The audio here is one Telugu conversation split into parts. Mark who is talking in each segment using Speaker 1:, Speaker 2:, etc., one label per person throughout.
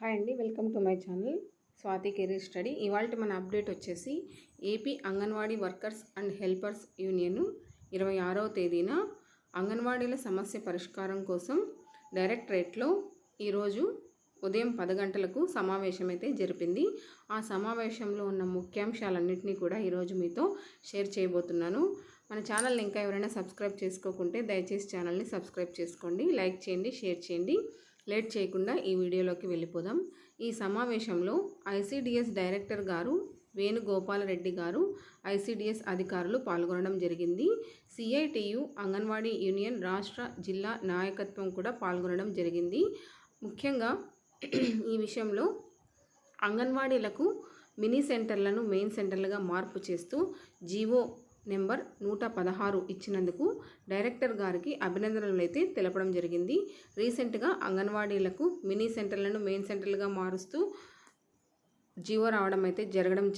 Speaker 1: హాయ్ అండి welcome to my channel Swathi career study. ఇవాళ మన అప్డేట్ వచ్చేసి AP anganwadi workers and helpers union ఇరవై ఆరవ తేదీన అంగన్వాడీల సమస్య పరిష్కారం కోసం డైరెక్టరేట్లో ఈరోజు ఉదయం పది గంటలకు సమావేశం అయితే జరిపింది. ఆ సమావేశంలో ఉన్న ముఖ్యాంశాలన్నింటినీ కూడా ఈరోజు మీతో షేర్ చేయబోతున్నాను. మన ఛానల్ని ఇంకా ఎవరైనా సబ్స్క్రైబ్ చేసుకోకుంటే దయచేసి ఛానల్ని సబ్స్క్రైబ్ చేసుకోండి లైక్ చేయండి షేర్ చేయండి. లేట్ చేయకుండా ఈ వీడియోలోకి వెళ్ళిపోదాం. ఈ సమావేశంలో ఐసిడిఎస్ డైరెక్టర్ గారు వేణుగోపాలరెడ్డి గారు ఐసిడిఎస్ అధికారులు పాల్గొనడం జరిగింది. సిఐటియు అంగన్వాడీ యూనియన్ రాష్ట్ర జిల్లా నాయకత్వం కూడా పాల్గొనడం జరిగింది. ముఖ్యంగా ఈ విషయంలో అంగన్వాడీలకు మినీ సెంటర్లను మెయిన్ సెంటర్లుగా మార్పు చేస్తూ జీవో నెంబర్ నూట పదహారు ఇచ్చినందుకు డైరెక్టర్ గారికి అభినందనలు అయితే తెలపడం జరిగింది. రీసెంట్గా అంగన్వాడీలకు మినీ సెంటర్లను మెయిన్ సెంటర్లుగా మారుస్తూ జీవో రావడం అయితే జరగడం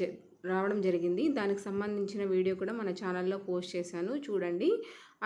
Speaker 1: రావడం జరిగింది. దానికి సంబంధించిన వీడియో కూడా మన ఛానల్లో పోస్ట్ చేశాను. చూడండి.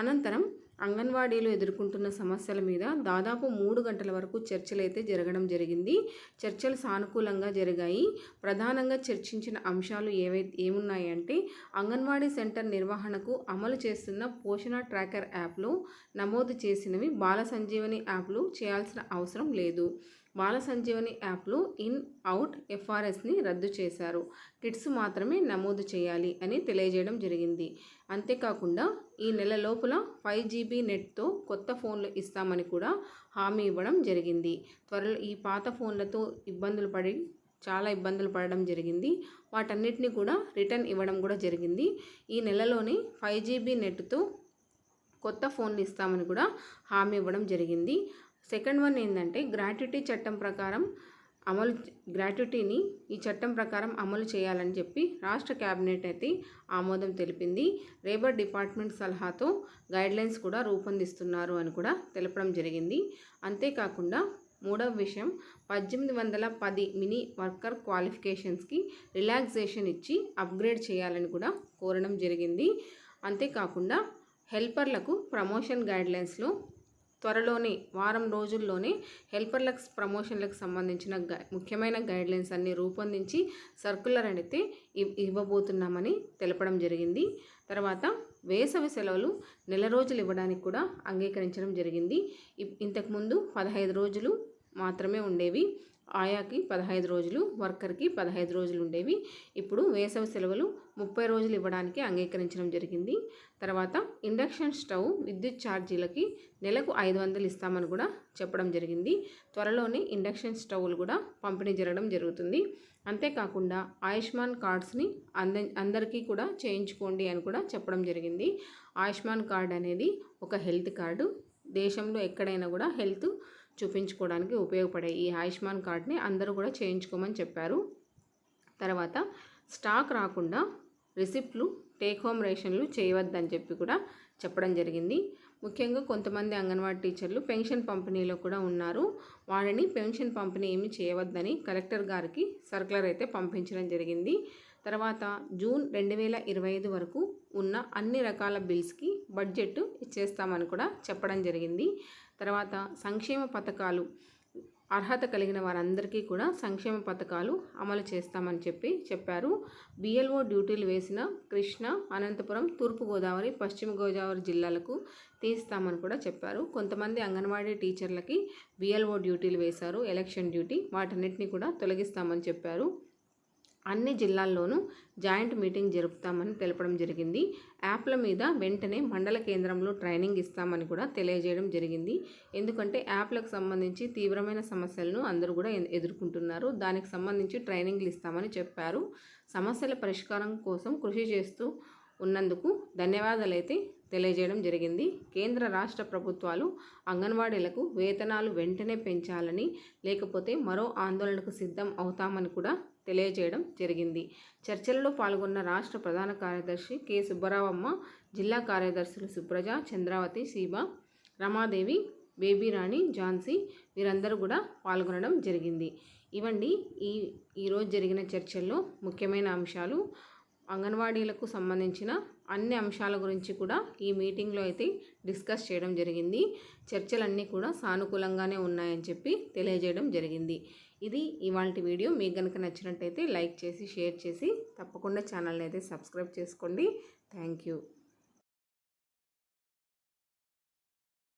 Speaker 1: అనంతరం అంగన్వాడీలు ఎదుర్కొంటున్న సమస్యల మీద దాదాపు మూడు గంటల వరకు చర్చలు అయితే జరగడం జరిగింది. చర్చలు సానుకూలంగా జరిగాయి. ప్రధానంగా చర్చించిన అంశాలు ఏవై ఏమున్నాయంటే అంగన్వాడీ సెంటర్ నిర్వహణకు అమలు చేస్తున్న పోషణ ట్రాకర్ యాప్లో నమోదు చేసినవి బాల సంజీవని యాప్లు చేయాల్సిన అవసరం లేదు. బాల సంజీవని యాప్లో ఇన్ అవుట్ ఎఫ్ఆర్ఎస్ని రద్దు చేశారు. కిట్స్ మాత్రమే నమోదు చేయాలి అని తెలియజేయడం జరిగింది. అంతేకాకుండా ఈ నెల లోపల ఫైవ్ జీబీ నెట్తో కొత్త ఫోన్లు ఇస్తామని కూడా హామీ ఇవ్వడం జరిగింది. త్వరలో ఈ పాత ఫోన్లతో ఇబ్బందులు పడి చాలా ఇబ్బందులు పడడం జరిగింది. వాటన్నిటిని కూడా రిటర్న్ ఇవ్వడం కూడా జరిగింది. ఈ నెలలోనే ఫైవ్ జీబీ నెట్తో కొత్త ఫోన్లు ఇస్తామని కూడా హామీ ఇవ్వడం జరిగింది. సెకండ్ వన్ ఏంటంటే గ్రాట్యుటీ చట్టం ప్రకారం అమలు గ్రాట్యుటీని ఈ చట్టం ప్రకారం అమలు చేయాలని చెప్పి రాష్ట్ర కేబినెట్ అయితే ఆమోదం తెలిపింది. లేబర్ డిపార్ట్మెంట్ సలహాతో గైడ్లైన్స్ కూడా రూపొందిస్తున్నారు అని కూడా తెలపడం జరిగింది. అంతేకాకుండా మూడవ విషయం పద్దెనిమిది వందల పది మినీ వర్కర్ క్వాలిఫికేషన్స్కి రిలాక్సేషన్ ఇచ్చి అప్గ్రేడ్ చేయాలని కూడా కోరడం జరిగింది. అంతేకాకుండా హెల్పర్లకు ప్రమోషన్ గైడ్లైన్స్లో త్వరలోనే వారం రోజుల్లోనే హెల్పర్లకు ప్రమోషన్లకు సంబంధించిన ముఖ్యమైన గైడ్లైన్స్ అన్ని రూపొందించి సర్కులర్ అయితే ఇవ్వబోతున్నామని తెలపడం జరిగింది. తర్వాత వేసవి సెలవులు నెల రోజులు ఇవ్వడానికి కూడా అంగీకరించడం జరిగింది. ఇంతకుముందు పదహైదు రోజులు మాత్రమే ఉండేవి. ఆయాకి పదహైదు రోజులు వర్కర్కి పదహైదు రోజులు ఉండేవి. ఇప్పుడు వేసవి సెలవులు ముప్పై రోజులు ఇవ్వడానికి అంగీకరించడం జరిగింది. తర్వాత ఇండక్షన్ స్టవ్ విద్యుత్ ఛార్జీలకి నెలకు ఐదు వందలు ఇస్తామని కూడా చెప్పడం జరిగింది. త్వరలోనే ఇండక్షన్ స్టవ్లు కూడా పంపిణీ జరగడం జరుగుతుంది. అంతేకాకుండా ఆయుష్మాన్ కార్డ్స్ని అంద అందరికీ కూడా చేయించుకోండి అని కూడా చెప్పడం జరిగింది. ఆయుష్మాన్ కార్డ్ అనేది ఒక హెల్త్ కార్డు. దేశంలో ఎక్కడైనా కూడా హెల్త్ చూపించుకోవడానికి ఉపయోగపడే ఈ ఆయుష్మాన్ కార్డ్ని అందరూ కూడా చేయించుకోమని చెప్పారు. తర్వాత స్టాక్ రాకుండా రిసిప్ట్లు టేక్ హోమ్ రేషన్లు చేయవద్దని చెప్పి కూడా చెప్పడం జరిగింది. ముఖ్యంగా కొంతమంది అంగన్వాడీ టీచర్లు పెన్షన్ పంపిణీలో కూడా ఉన్నారు. వాళ్ళని పెన్షన్ పంపిణీ ఏమి చేయవద్దని కలెక్టర్ గారికి సర్కులర్ అయితే పంపించడం జరిగింది. తర్వాత జూన్ రెండు వేల ఇరవై ఐదు వరకు ఉన్న అన్ని రకాల బిల్స్కి బడ్జెట్ ఇచ్చేస్తామని కూడా చెప్పడం జరిగింది. తర్వాత సంక్షేమ పథకాలు. అర్హత కలిగిన వారందరికీ కూడా సంక్షేమ పథకాలు అమలు చేస్తామని చెప్పి చెప్పారు. బిఎల్ఓ డ్యూటీలు వేసిన కృష్ణ అనంతపురం తూర్పుగోదావరి పశ్చిమ గోదావరి జిల్లాలకు తీస్తామని కూడా చెప్పారు. కొంతమంది అంగన్వాడీ టీచర్లకి బిఎల్ఓ డ్యూటీలు వేశారు ఎలక్షన్ డ్యూటీ. వాటన్నిటిని కూడా తొలగిస్తామని చెప్పారు. అన్ని జిల్లాల్లోనూ జాయింట్ మీటింగ్ జరుపుతామని తెలపడం జరిగింది. యాప్ల మీద వెంటనే మండల కేంద్రంలో ట్రైనింగ్ ఇస్తామని కూడా తెలియజేయడం జరిగింది. ఎందుకంటే యాప్లకు సంబంధించి తీవ్రమైన సమస్యలను అందరూ కూడా ఎదుర్కొంటున్నారు. దానికి సంబంధించి ట్రైనింగ్లు ఇస్తామని చెప్పారు. సమస్యల పరిష్కారం కోసం కృషి చేస్తూ ఉన్నందుకు ధన్యవాదాలు అయితే తెలియజేయడం జరిగింది. కేంద్ర రాష్ట్ర ప్రభుత్వాలు అంగన్వాడీలకు వేతనాలు వెంటనే పెంచాలని లేకపోతే మరో ఆందోళనకు సిద్ధం అవుతామని కూడా తెలియజేయడం జరిగింది. చర్చలలో పాల్గొన్న రాష్ట్ర ప్రధాన కార్యదర్శి కె. సుబ్బరావమ్మ జిల్లా కార్యదర్శులు సుప్రజ చంద్రావతి సీబా రమాదేవి బేబీరాణి ఝాన్సీ వీరందరూ కూడా పాల్గొనడం జరిగింది. ఇవండి ఈ ఈరోజు జరిగిన చర్చల్లో ముఖ్యమైన అంశాలు. అంగన్వాడీలకు సంబంధించిన అన్ని అంశాల గురించి కూడా ఈ మీటింగ్లో అయితే డిస్కస్ చేయడం జరిగింది. చర్చలన్నీ కూడా సానుకూలంగానే ఉన్నాయని చెప్పి తెలియజేయడం జరిగింది. ఇది ఇవాళ వీడియో. మీకు కనుక నచ్చినట్టయితే లైక్ చేసి షేర్ చేసి తప్పకుండా ఛానల్ని అయితే సబ్స్క్రైబ్ చేసుకోండి. Thank you.